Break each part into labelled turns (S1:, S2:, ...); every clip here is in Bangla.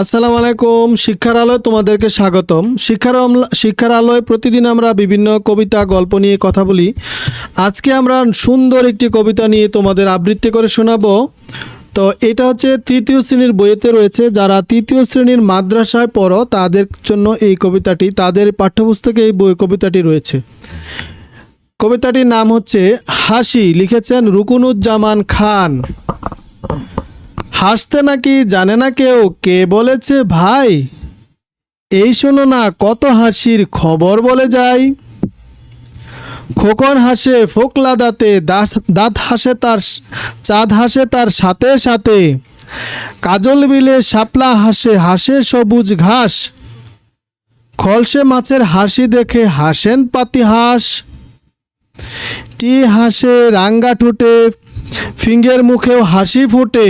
S1: আসসালামু আলাইকুম, শিক্ষার আলোয় তোমাদেরকে স্বাগতম। শিক্ষার শিক্ষার আলোয় প্রতিদিন আমরা বিভিন্ন কবিতা, গল্প নিয়ে কথা বলি। আজকে আমরা সুন্দর একটি কবিতা নিয়ে তোমাদের আবৃত্তি করে শোনাবো। তো এটা হচ্ছে তৃতীয় শ্রেণির বইয়েতে রয়েছে, যারা তৃতীয় শ্রেণির মাদ্রাসায় পড়ো, তাদের জন্য এই কবিতাটি, তাদের পাঠ্যপুস্তকে এই বই, কবিতাটি রয়েছে। কবিতাটির নাম হচ্ছে হাসি, লিখেছেন রুকুনুজ্জামান খান। হাসতে নাকি জানে না কেউ? কে বলেছে ভাই? এই শোনো না, কত হাসির খবর বলে যাই। খোকন হাসে, ফোকলা দাঁতে, দাঁত হাসে তার, চাঁদ হাসে তার সাথে সাথে। কাজল বিলে শাপলা হাসে হাসে সবুজ ঘাস। খলসে মাছের হাসি দেখে হাসেন পাতি হাঁস টি হাসে রাঙ্গা ঠোঁটে, ফিঙ্গের মুখেও হাসি ফোটে।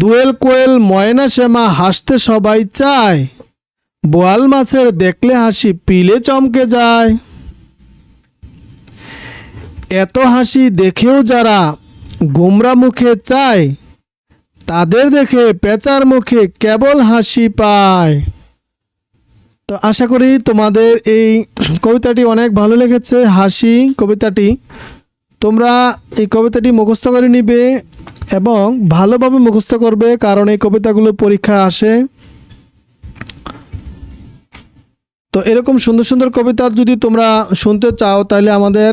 S1: দুয়েল কোয়েল ময়না শ্যামা হাসতে সবাই চায়। বোয়াল মাছের দেখলে হাসি পিলে চমকে যায়। এত হাসি দেখেও যারা গোমরা মুখে চায়, তাদের দেখে পেঁচার মুখে কেবল হাসি পায়। তো আশা করি তোমাদের এই কবিতাটি অনেক ভালো লেগেছে, হাসি কবিতাটি। তোমরা এই কবিতাটি মুখস্থ করে নিবে। এবং ভালোভাবে মুখস্থ করবে কারণ এই কবিতাগুলো পরীক্ষা আসে। তো এরকম সুন্দর সুন্দর কবিতা যদি তোমরা শুনতে চাও, তাহলে আমাদের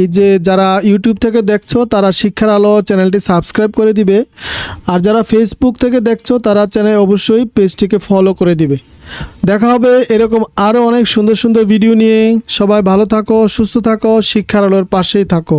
S1: এই যে যারা ইউটিউব থেকে দেখছ, তারা শিক্ষার আলো চ্যানেলটি সাবস্ক্রাইব করে দিবে। আর যারা ফেসবুক থেকে দেখছ, তারা চ্যানেল অবশ্যই পেজটিকে ফলো করে দিবে। দেখা হবে এরকম আরও অনেক সুন্দর সুন্দর ভিডিও নিয়ে। সবাই ভালো থাকো, সুস্থ থাকো, শিক্ষার আলোর পাশেই থাকো।